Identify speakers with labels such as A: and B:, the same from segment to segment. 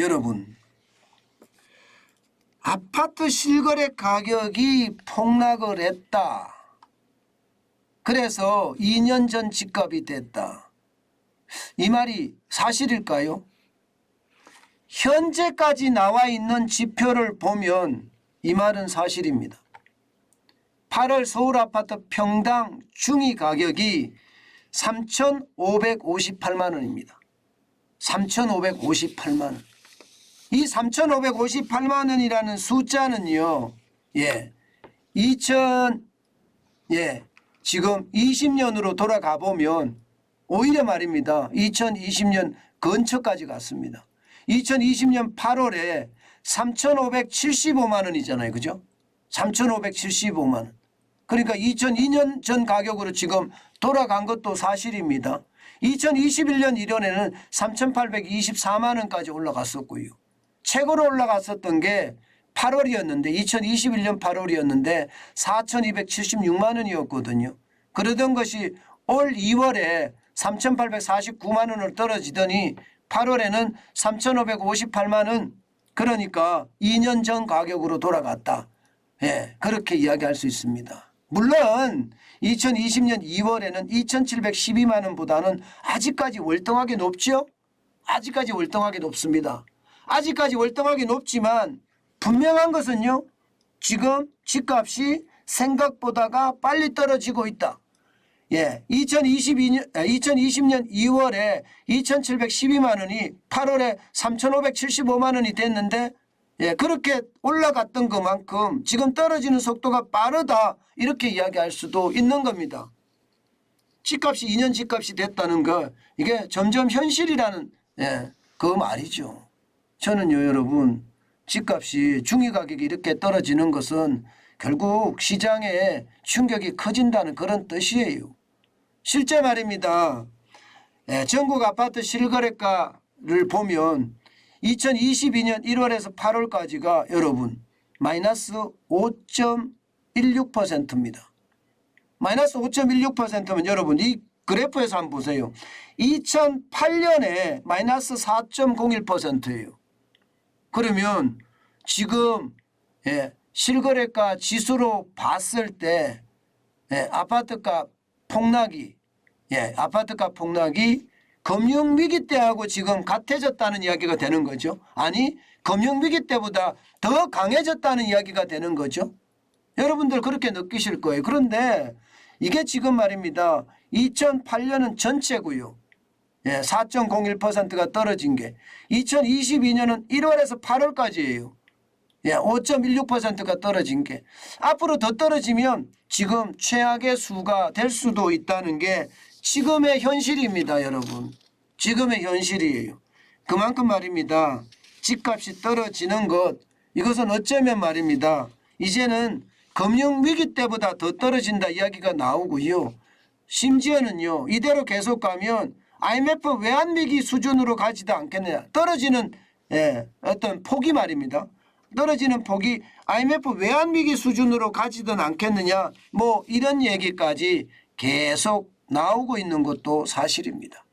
A: 여러분 아파트 실거래 가격이 폭락을 했다. 그래서 2년 전 집값이 됐다. 이 말이 사실일까요? 현재까지 나와 있는 지표를 보면 이 말은 사실입니다. 8월 서울 아파트 평당 중위 가격이 3,558만 원입니다. 3,558만 원. 이 3,558만 원이라는 숫자는요. 예. 2000 예. 지금 20년으로 돌아가 보면 오히려 말입니다. 2020년 근처까지 갔습니다. 2020년 8월에 3,575만 원이잖아요. 그죠? 3,575만 원. 그러니까 2002년 전 가격으로 지금 돌아간 것도 사실입니다. 2021년 1월에는 3,824만 원까지 올라갔었고요. 최고로 올라갔었던 게 8월이었는데 2021년 8월이었는데 4,276만 원이었거든요. 그러던 것이 올 2월에 3,849만 원으로 떨어지더니 8월에는 3,558만 원 그러니까 2년 전 가격으로 돌아갔다. 예, 그렇게 이야기할 수 있습니다. 물론 2020년 2월에는 2,712만 원보다는 아직까지 월등하게 높죠? 아직까지 월등하게 높습니다. 아직까지 월등하게 높지만 분명한 것은요. 지금 집값이 생각보다가 빨리 떨어지고 있다. 예, 2022년, 2020년 2월에 2,712만 원이 8월에 3,575만 원이 됐는데 예, 그렇게 올라갔던 것만큼 지금 떨어지는 속도가 빠르다 이렇게 이야기할 수도 있는 겁니다. 집값이 2년 집값이 됐다는 거 이게 점점 현실이라는 예, 그 말이죠. 저는요 여러분 집값이 중위 가격이 이렇게 떨어지는 것은 결국 시장에 충격이 커진다는 그런 뜻이에요. 실제 말입니다. 예, 전국 아파트 실거래가를 보면 2022년 1월에서 8월까지가 여러분 마이너스 5.16%입니다. 마이너스 5.16%면 여러분 이 그래프에서 한번 보세요. 2008년에 마이너스 4.01%예요. 그러면 지금 예, 실거래가 지수로 봤을 때 예, 아파트값 폭락이 예, 아파트값 폭락이 금융위기 때하고 지금 같아졌다는 이야기가 되는 거죠. 아니 금융위기 때보다 더 강해졌다는 이야기가 되는 거죠. 여러분들 그렇게 느끼실 거예요. 그런데 이게 지금 말입니다. 2008년은 전체고요. 예, 4.01%가 떨어진 게 2022년은 1월에서 8월까지예요. 예, 5.16%가 떨어진 게 앞으로 더 떨어지면 지금 최악의 수가 될 수도 있다는 게 지금의 현실입니다, 여러분. 지금의 현실이에요. 그만큼 말입니다. 집값이 떨어지는 것 이것은 어쩌면 말입니다. 이제는 금융 위기 때보다 더 떨어진다 이야기가 나오고요. 심지어는요. 이대로 계속 가면 IMF 외환위기 수준으로 가지도 않겠느냐. 떨어지는 예, 어떤 폭이 말입니다. 떨어지는 폭이 IMF 외환위기 수준으로 가지든 않겠느냐. 뭐 이런 얘기까지 계속 나오고 있는 것도 사실입니다.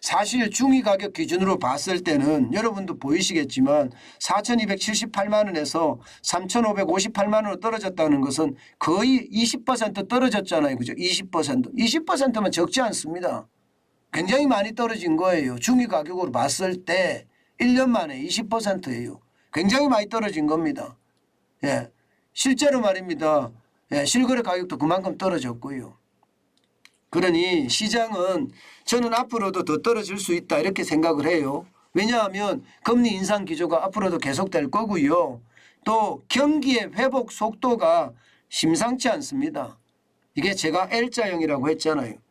A: 사실 중위 가격 기준으로 봤을 때는 여러분도 보이시겠지만 4,278만 원에서 3,558만 원으로 떨어졌다는 것은 거의 20% 떨어졌잖아요. 그죠? 20%. 20%면 적지 않습니다. 굉장히 많이 떨어진 거예요. 중위 가격으로 봤을 때 1년 만에 20%예요. 굉장히 많이 떨어진 겁니다. 예. 실제로 말입니다. 예. 실거래 가격도 그만큼 떨어졌고요. 그러니 시장은 저는 앞으로도 더 떨어질 수 있다 이렇게 생각을 해요. 왜냐하면 금리 인상 기조가 앞으로도 계속될 거고요. 또 경기의 회복 속도가 심상치 않습니다. 이게 제가 L자형이라고 했잖아요.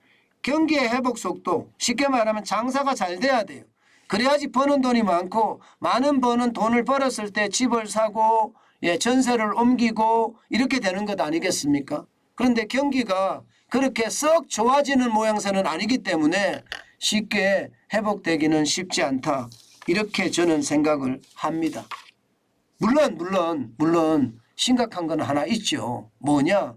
A: 경기의 회복 속도 쉽게 말하면 장사가 잘 돼야 돼요. 그래야지 버는 돈이 많고 많은 버는 돈을 벌었을 때 집을 사고 예, 전세를 옮기고 이렇게 되는 것 아니겠습니까? 그런데 경기가 그렇게 썩 좋아지는 모양새는 아니기 때문에 쉽게 회복되기는 쉽지 않다. 이렇게 저는 생각을 합니다. 물론 물론 물론 심각한 건 하나 있죠. 뭐냐?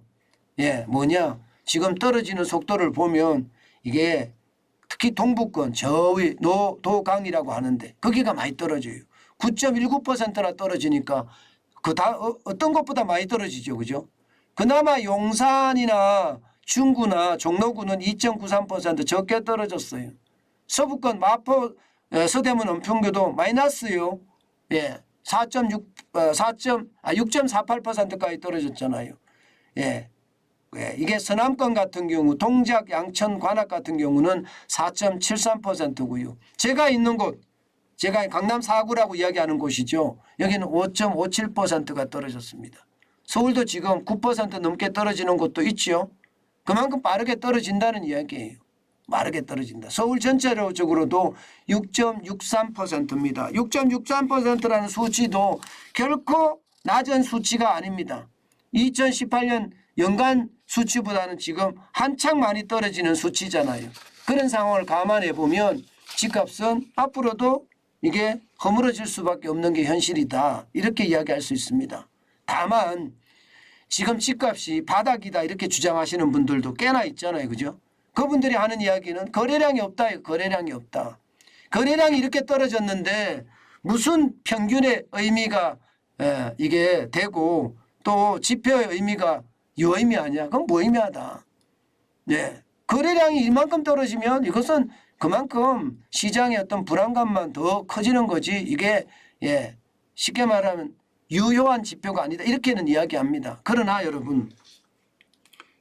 A: 예, 뭐냐? 지금 떨어지는 속도를 보면 이게 특히 동북권 저위 노 도강이라고 하는데 거기가 많이 떨어져요. 9.19%나 떨어지니까 그다 어, 어떤 것보다 많이 떨어지죠, 그죠? 그나마 용산이나 중구나 종로구는 2.93% 적게 떨어졌어요. 서북권 마포 에, 서대문 은평교도 마이너스요. 예. 4.6 어, 4점 아 6.48%까지 떨어졌잖아요. 예. 예, 이게 서남권 같은 경우 동작 양천 관악 같은 경우는 4.73%고요. 제가 있는 곳 제가 강남 4구라고 이야기하는 곳이죠. 여기는 5.57%가 떨어졌습니다. 서울도 지금 9% 넘게 떨어지는 곳도 있죠. 그만큼 빠르게 떨어진다는 이야기예요. 빠르게 떨어진다. 서울 전체적으로도 6.63%입니다. 6.63%라는 수치도 결코 낮은 수치가 아닙니다. 2018년 연간 수치보다는 지금 한창 많이 떨어지는 수치잖아요. 그런 상황을 감안해 보면 집값은 앞으로도 이게 허물어질 수밖에 없는 게 현실이다. 이렇게 이야기할 수 있습니다. 다만 지금 집값이 바닥이다 이렇게 주장하시는 분들도 꽤나 있잖아요. 그죠? 그분들이 하는 이야기는 거래량이 없다. 거래량이 없다. 거래량이 이렇게 떨어졌는데 무슨 평균의 의미가 에, 이게 되고 또 지표의 의미가 유의미하냐? 그건 무의미하다. 네. 거래량이 이만큼 떨어지면 이것은 그만큼 시장의 어떤 불안감만 더 커지는 거지 이게 예 쉽게 말하면 유효한 지표가 아니다 이렇게는 이야기합니다. 그러나 여러분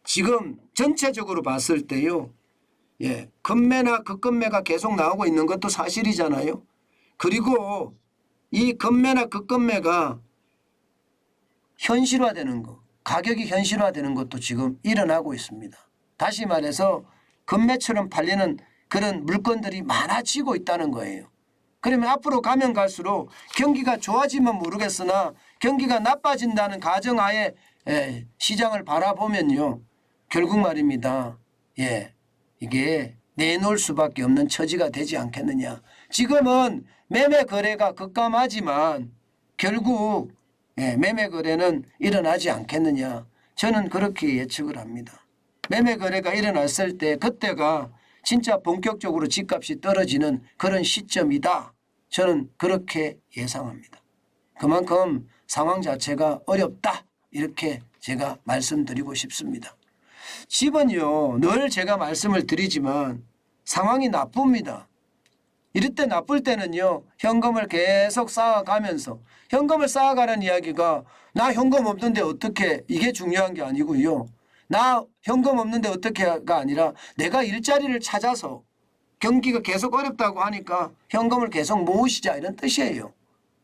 A: 지금 전체적으로 봤을 때요 예 급매나 급급매가 계속 나오고 있는 것도 사실이잖아요. 그리고 이 급매나 급급매가 현실화되는 거 가격이 현실화되는 것도 지금 일어나고 있습니다. 다시 말해서 금매처럼 팔리는 그런 물건들이 많아지고 있다는 거예요. 그러면 앞으로 가면 갈수록 경기가 좋아지면 모르겠으나 경기가 나빠진다는 가정하에 예, 시장을 바라보면요. 결국 말입니다. 예, 이게 내놓을 수밖에 없는 처지가 되지 않겠느냐. 지금은 매매 거래가 급감하지만 결국 예, 매매 거래는 일어나지 않겠느냐. 저는 그렇게 예측을 합니다. 매매 거래가 일어났을 때 그때가 진짜 본격적으로 집값이 떨어지는 그런 시점이다. 저는 그렇게 예상합니다. 그만큼 상황 자체가 어렵다. 이렇게 제가 말씀드리고 싶습니다. 집은요, 늘 제가 말씀을 드리지만 상황이 나쁩니다. 이럴 때 나쁠 때는요, 현금을 계속 쌓아가면서 현금을 쌓아가는 이야기가 나 현금 없는데 어떻게 이게 중요한 게 아니고요. 나 현금 없는데 어떻게가 아니라 내가 일자리를 찾아서 경기가 계속 어렵다고 하니까 현금을 계속 모으시자 이런 뜻이에요.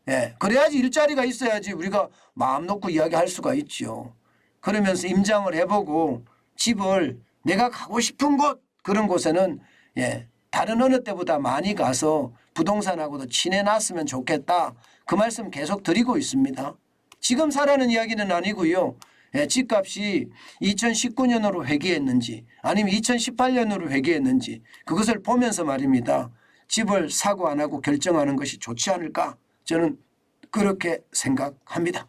A: 예. 그래야지 일자리가 있어야지 우리가 마음 놓고 이야기할 수가 있죠. 그러면서 임장을 해보고 집을 내가 가고 싶은 곳 그런 곳에는 예. 다른 어느 때보다 많이 가서 부동산하고도 친해놨으면 좋겠다. 그 말씀 계속 드리고 있습니다. 지금 사라는 이야기는 아니고요. 예, 집값이 2019년으로 회귀했는지 아니면 2018년으로 회귀했는지 그것을 보면서 말입니다. 집을 사고 안 하고 결정하는 것이 좋지 않을까 저는 그렇게 생각합니다.